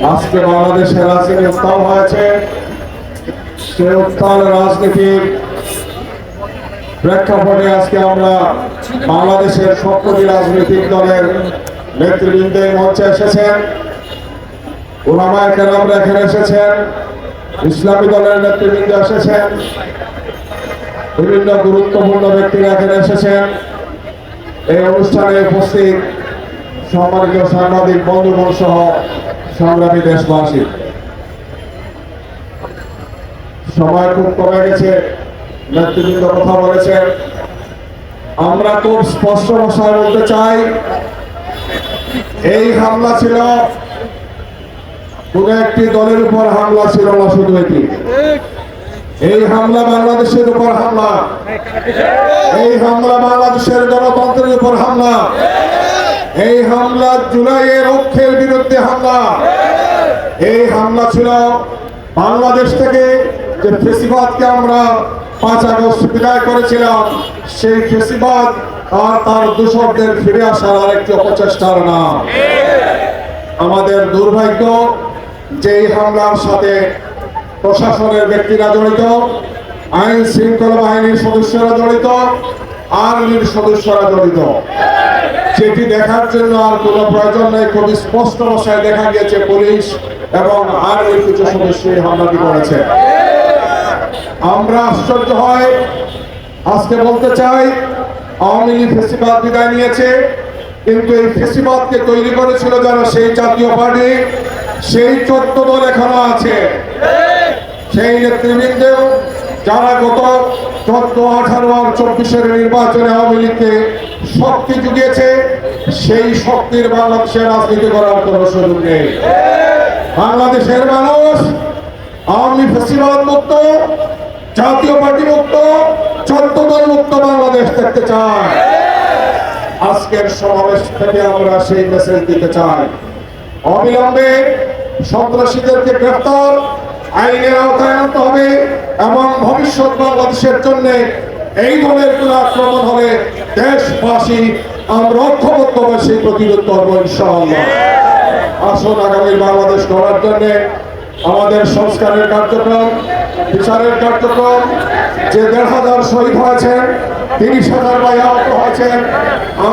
আজকে বাংলাদেশের রাজনীতি উত্তাল হয়েছে। সে উত্তাল রাজনীতির প্রেক্ষাপটে আজকে আমরা বাংলাদেশের সবকটি রাজনৈতিক দলের নেতৃবৃন্দ মঞ্চে এসেছেন। ওলামায় কেরামরা এখানে এসেছেন। ইসলামী দলের নেতৃবৃন্দ এসেছেন। বিভিন্ন গুরুত্বপূর্ণ ব্যক্তিরা এখানে এসেছেন। এই অনুষ্ঠানে উপস্থিত সম্মানিত সাংবাদিক বন্ধুগণ সহ সংগ্রামী দেশবাসী, সময় খুব কমে গেছে, নেতৃবৃন্দ কথা বলেছেন। আমরা খুব স্পষ্ট ভাষায় বলতে চাই, এই হামলা ছিল, কোন একটি দলের উপর হামলা ছিল না শুধু এটি। এই হামলা বাংলাদেশের উপর হামলা। এই হামলা বাংলাদেশের গণতন্ত্রের উপর হামলা। এই হামলা হামলা এই হামলা ছিল বাংলাদেশ থেকে যে ফেসিবাদকে আমরা পাঁচ আগস্ট বিদায় করেছিলাম, সেই ফেসিবাদ আর তার দূষকদের ফিরে আসার আরেকটি অপচেষ্টার নাম। আমাদের দুর্ভাগ্য যে এই হামলার সাথে প্রশাসনের ব্যক্তিরা জড়িত, আইন শৃঙ্খলা বাহিনীর সদস্যরা জড়িত আর্মির সদস্যরা জড়িত। সেটি দেখার জন্য আর কোনো প্রয়োজন নেই, খুব স্পষ্ট ভাষায় দেখা গিয়েছে পুলিশ এবং আর্মির কিছু সদস্য হামলাটি করেছে। আমরা আশ্চর্য হয়, আজকে বলতে চাই, আওয়ামী লীগ ফেসিবাদ বিদায় নিয়েছে, কিন্তু এই ফেসিবাদকে তৈরি করেছিল যারা সেই জাতীয় পার্টি, সেই চোদ্দ দল এখনও আছে। সেই নেতৃবৃন্দ যারা গত চোদ্দ আঠারো আর চব্বিশের নির্বাচনে আওয়ামী লীগকে শক্তি জুগিয়েছে, সেই শক্তির বাংলাদেশের রাজনীতি করার কোনো সুযোগ নেই। বাংলাদেশের মানুষ আওয়ামী ফেসিবাদ মুক্ত, জাতীয় পার্টি মুক্ত, চোদ্দ দল মুক্ত বাংলাদেশ দেখতে চায়। আজকের সমাবেশ থেকে আমরা সেই মেসেজ দিতে চাই। অবিলম্বে সন্ত্রাসীদেরকে গ্রেফতার আইনের আওতায় আনতে হবে এবং ভবিষ্যৎ বাংলাদেশের জন্য এই ধরনের কোন আক্রমণ হলে দেশবাসী আমরা ঐক্যবদ্ধভাবে সেই প্রতিরোধ করব ইনশাআল্লাহ। আসুন আগামী বাংলাদেশ গড়ার জন্য আমাদের সংস্কারের কার্যক্রম, বিচারের কার্যক্রম, যে দেড় হাজার শহীদ হয়েছেন, তিরিশ হাজার ভাই আহত হয়েছেন,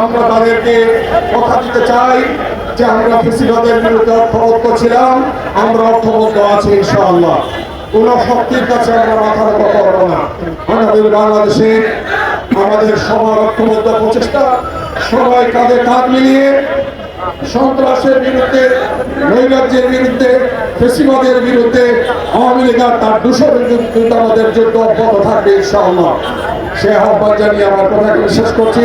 আমরা তাদেরকে কথা দিতে চাই। যে আমরা কৃষিবাদের বিরুদ্ধে অর্থবদ্ধ ছিলাম, আমরা অর্থবদ্ধ আছি ইনশাআল্লাহ। কোন শক্তির কাছে আমরা মাথা নত করব না। আমাদের বাংলাদেশে আমাদের সবার ঐক্যবদ্ধ প্রচেষ্টা, সবাই কাঁধে কাঁধ মিলিয়ে সন্ত্রাসের বিরুদ্ধে, নৈরাজ্যের বিরুদ্ধে, ফেসিবাদের বিরুদ্ধে আওয়ামী লীগ আর তার দূষণের বিরুদ্ধে আমাদের যুদ্ধ অব্যাহত থাকবে ইনশাআল্লাহ। সে আহ্বান জানিয়ে আমার কথাগুলো বিশ্বাস করছি।